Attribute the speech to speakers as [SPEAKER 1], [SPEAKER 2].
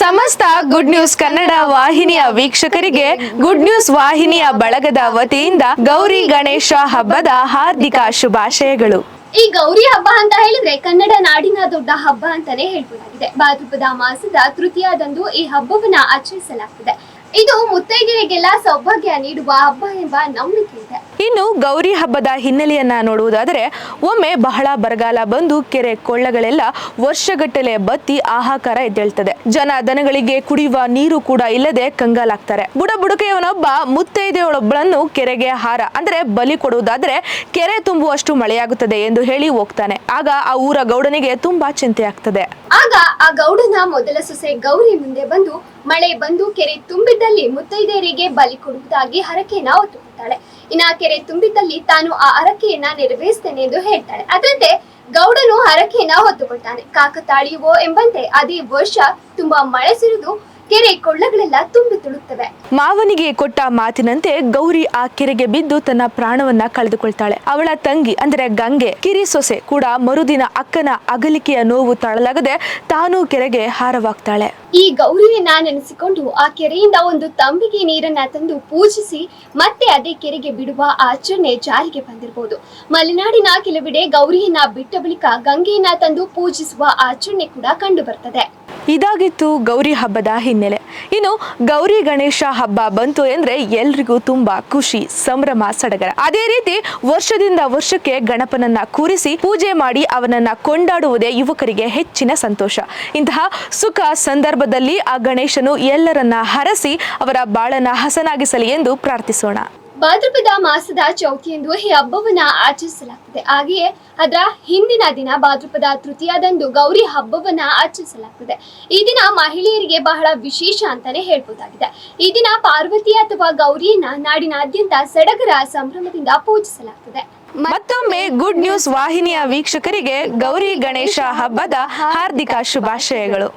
[SPEAKER 1] ಸಮಸ್ತ good news Kannada ವಾಹಿನಿಯ ವೀಕ್ಷಕರಿಗೆ ಗುಡ್ ನ್ಯೂಸ್ ವಾಹಿನಿಯ ಬಳಗದ ವತಿಯಿಂದ ಗೌರಿ ಗಣೇಶ ಹಬ್ಬದ ಹಾರ್ದಿಕ ಶುಭಾಶಯಗಳು.
[SPEAKER 2] ಈ ಗೌರಿ ಹಬ್ಬ ಅಂತ ಹೇಳಿದ್ರೆ ಕನ್ನಡ ನಾಡಿನ ದೊಡ್ಡ ಹಬ್ಬ ಅಂತಾನೆ ಹೇಳ್ಬೋದಾಗಿದೆ. ಭಾದ್ರಪದ ಮಾಸದ ತೃತೀಯದಂದು ಈ ಹಬ್ಬವನ್ನ ಆಚರಿಸಲಾಗ್ತದೆ. ಇದು ಮುತ್ತೈದೆಯರಿಗೆಲ್ಲ ಸೌಭಾಗ್ಯ ನೀಡುವ ಹಬ್ಬ ಎಂಬ ನಂಬಿಕೆ ಇದೆ.
[SPEAKER 1] ಇನ್ನು ಗೌರಿ ಹಬ್ಬದ ಹಿನ್ನೆಲೆಯನ್ನ ನೋಡುವುದಾದರೆ ಒಮ್ಮೆ ಬಹಳ ಬರಗಾಲ ಬಂದು ಕೆರೆ ಕೊಳ್ಳಗಳೆಲ್ಲ ವರ್ಷಗಟ್ಟಲೆ ಬತ್ತಿ ಆಹಾಕಾರ ಎದ್ದೇಳ್ತದೆ. ಜನ ದನಗಳಿಗೆ ಕುಡಿಯುವ ನೀರು ಕೂಡ ಇಲ್ಲದೆ ಕಂಗಾಲಾಗ್ತಾರೆ. ಬುಡ ಬುಡಕೆಯವನೊಬ್ಬ ಮುತ್ತೈದೆಯೊಳೊಬ್ಬಳನ್ನು ಕೆರೆಗೆ ಹಾರ ಅಂದ್ರೆ ಬಲಿ ಕೊಡುವುದಾದ್ರೆ ಕೆರೆ ತುಂಬುವಷ್ಟು ಮಳೆಯಾಗುತ್ತದೆ ಎಂದು ಹೇಳಿ ಹೋಗ್ತಾನೆ. ಆಗ ಆ ಊರ ಗೌಡನಿಗೆ ತುಂಬಾ ಚಿಂತೆ ಆಗ್ತದೆ.
[SPEAKER 2] ಆಗ ಆ ಗೌಡನ ಮೊದಲ ಸೊಸೆ ಗೌರಿ ಮುಂದೆ ಬಂದು ಮಳೆ ಬಂದು ಕೆರೆ ತುಂಬಿದ್ದಲ್ಲಿ ಮುತ್ತೈದೆಯರಿಗೆ ಬಲಿ ಕೊಡುವುದಾಗಿ ಹರಕೆಯನ್ನ ಹೊತ್ತುಕೊಳ್ತಾಳೆ ಇನ್ನ ಕೆರೆ ತುಂಬಿದ್ದಲ್ಲಿ ತಾನು ಆ ಹರಕೆಯನ್ನ ನೆರವೇರಿಸ್ತೇನೆ ಎಂದು ಹೇಳ್ತಾಳೆ. ಅದರಂತೆ ಗೌಡನು ಹರಕೆಯನ್ನ ಹೊತ್ತುಕೊಳ್ತಾನೆ. ಕಾಕತಾಳಿಯುವೋ ಎಂಬಂತೆ ಅದೇ ವರ್ಷ ತುಂಬಾ ಮಳೆ ಸುರಿದು ಕೆರೆ ಕೊಳ್ಳಗಳೆಲ್ಲ ತುಂಬಿ ತುಳುತ್ತವೆ.
[SPEAKER 1] ಮಾವನಿಗೆ ಕೊಟ್ಟ ಮಾತಿನಂತೆ ಗೌರಿ ಆ ಕೆರೆಗೆ ಬಿದ್ದು ತನ್ನ ಪ್ರಾಣವನ್ನ ಕಳೆದುಕೊಳ್ತಾಳೆ. ಅವಳ ತಂಗಿ ಅಂದ್ರೆ ಗಂಗೆ ಕಿರಿ ಸೊಸೆ ಕೂಡ ಮರುದಿನ ಅಕ್ಕನ ಅಗಲಿಕೆಯ ನೋವು ತಾಳಲಾಗದೆ ತಾನೂ ಕೆರೆಗೆ ಹಾರವಾಗ್ತಾಳೆ.
[SPEAKER 2] ಈ ಗೌರಿಯನ್ನ ನೆನೆಸಿಕೊಂಡು ಆ ಕೆರೆಯಿಂದ ಒಂದು ತಂಬಿಗೆ ನೀರನ್ನ ತಂದು ಪೂಜಿಸಿ ಮತ್ತೆ ಅದೇ ಕೆರೆಗೆ ಬಿಡುವ ಆಚರಣೆ ಜಾರಿಗೆ ಬಂದಿರಬಹುದು ಮಲೆನಾಡಿನ ಕೆಲವೆಡೆ ಗೌರಿಯನ್ನ ಬಿಟ್ಟ ಬಳಿಕ ಗಂಗೆಯನ್ನ ತಂದು ಪೂಜಿಸುವ ಆಚರಣೆ ಕೂಡ ಕಂಡು ಬರ್ತದೆ.
[SPEAKER 1] ಇದಾಗಿತ್ತು ಗೌರಿ ಹಬ್ಬದ ಹಿನ್ನೆಲೆ. ಇನ್ನು ಗೌರಿ ಗಣೇಶ ಹಬ್ಬ ಬಂತು ಎಂದ್ರೆ ಎಲ್ರಿಗೂ ತುಂಬಾ ಖುಷಿ, ಸಂಭ್ರಮ, ಸಡಗರ. ಅದೇ ರೀತಿ ವರ್ಷದಿಂದ ವರ್ಷಕ್ಕೆ ಗಣಪನನ್ನ ಕೂರಿಸಿ ಪೂಜೆ ಮಾಡಿ ಅವನನ್ನ ಕೊಂಡಾಡುವುದೇ ಯುವಕರಿಗೆ ಹೆಚ್ಚಿನ ಸಂತೋಷ. ಇಂತಹ ಸುಖ ಸಂದರ್ಭದಲ್ಲಿ ಆ ಗಣೇಶನು ಎಲ್ಲರನ್ನ ಹರಸಿ ಅವರ ಬಾಳನ್ನ ಹಸನಾಗಿಸಲಿ ಎಂದು ಪ್ರಾರ್ಥಿಸೋಣ.
[SPEAKER 2] ಭಾದ್ರಪದ ಮಾಸದ ಚೌತಿಯಂದು ಈ ಹಬ್ಬವನ್ನ ಆಚರಿಸಲಾಗುತ್ತದೆ ಹಾಗೆಯೇ ಅದರ ಹಿಂದಿನ ದಿನ ಭಾದ್ರಪದ ತೃತೀಯದಂದು ಗೌರಿ ಹಬ್ಬವನ್ನ ಆಚರಿಸಲಾಗ್ತದೆ. ಈ ದಿನ ಮಹಿಳೆಯರಿಗೆ ಬಹಳ ವಿಶೇಷ ಅಂತಾನೆ ಹೇಳ್ಬೋದಾಗಿದೆ. ಈ ದಿನ ಪಾರ್ವತಿ ಅಥವಾ ಗೌರಿಯನ್ನ ನಾಡಿನಾದ್ಯಂತ ಸಡಗರ ಸಂಭ್ರಮದಿಂದ ಪೂಜಿಸಲಾಗ್ತದೆ.
[SPEAKER 1] ಮತ್ತೊಮ್ಮೆ ಗುಡ್ ನ್ಯೂಸ್ ವಾಹಿನಿಯ ವೀಕ್ಷಕರಿಗೆ ಗೌರಿ ಗಣೇಶ ಹಬ್ಬದ ಹಾರ್ದಿಕ ಶುಭಾಶಯಗಳು.